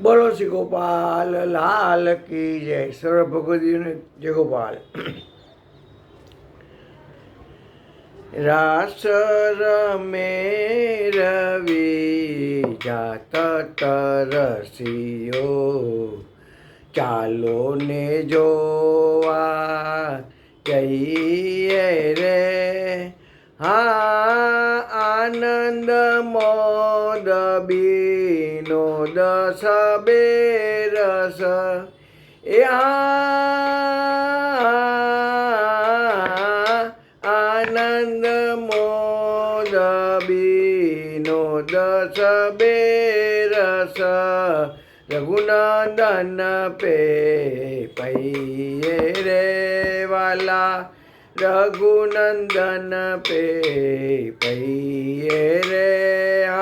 બોલો શ્રી ગોપાલ, લાલ કી જય. સર્વ ભગવદીને જય ગોપાલ. રાસ રમે રવિ જાત તરસિયો. ચાલો ને જોવા જઈએ રે. હા, આનંદ મોદ રસ. એ આનંદ મોદ બીનોદ સબે રસ. રઘુનંદન પે પૈયે રે વાલા. રઘુનંદન પે પૈયે રે આ.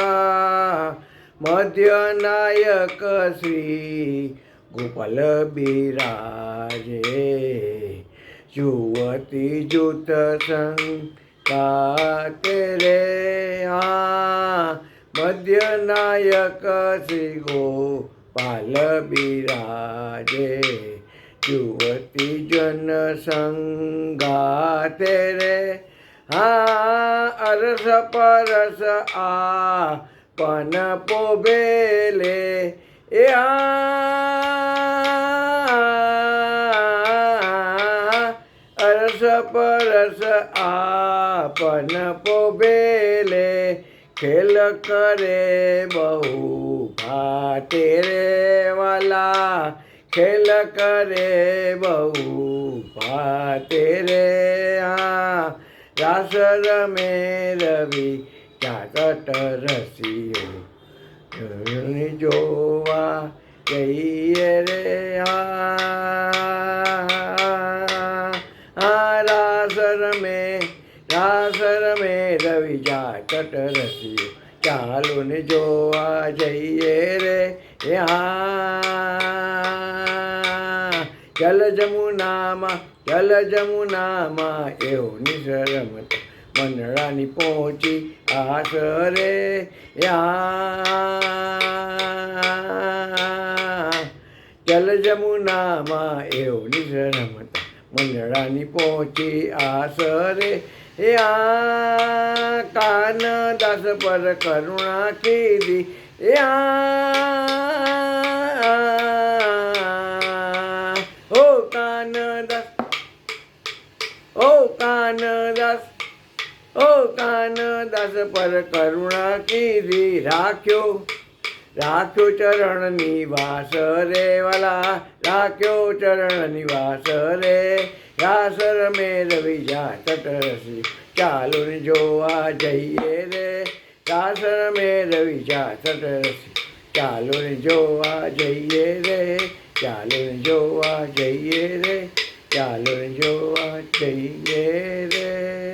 મધ્યનાયક શ્રી ગોપાલ બિરાજે. જુવતી જૂત સંકાતે રે. આ મધ્યનાયક શ્રી ગોપાલ બિરાજે. જુવતી જન સંગાતે રે. હા, અરસ પરસ આ પન પોબેલે એ આ અરસ પરસ આ પન પોબેલે ખેલ કરે બહુ ભાતે રે વાલા ખેલ કરે બહુ ભાતે રે આ રાસ રમે રવિ ચાકટ રસિયો જોઈને જોવા જઈએ રે આ રાસર રાસ રમે રાસ રમે રવિ જાકટ રસિયો ચાલો ને જોવા જઈએ રે હા જલ જમુનામાં જલ જમુનામાં એવું નિસરમત મંડળાની પહોંચી આસરે યા જમુનામાં એવું નિસરમત મંડળાની પહોંચી આસરે યા કાન દાસ પર કરુણા કીધી. યા ઓ કાનદાસ ઓ કાનદાસ ઓ કાનદાસ પર કરુણા કીધી. રાખ્યો રાખ્યો ચરણ નિવાસ રે વાલા, રાખ્યો ચરણ નિવાસ રે. રાસ રમે રવિ જા તટરસી ચાલો ને જોવા જઈએ રે. રાસ રમે રવિ જા તટરસી ચાલો ને જોવા જઈએ રે. ચાલો ને જોવા જઈએ રે ચાલો ને જોવા જઈએ રે.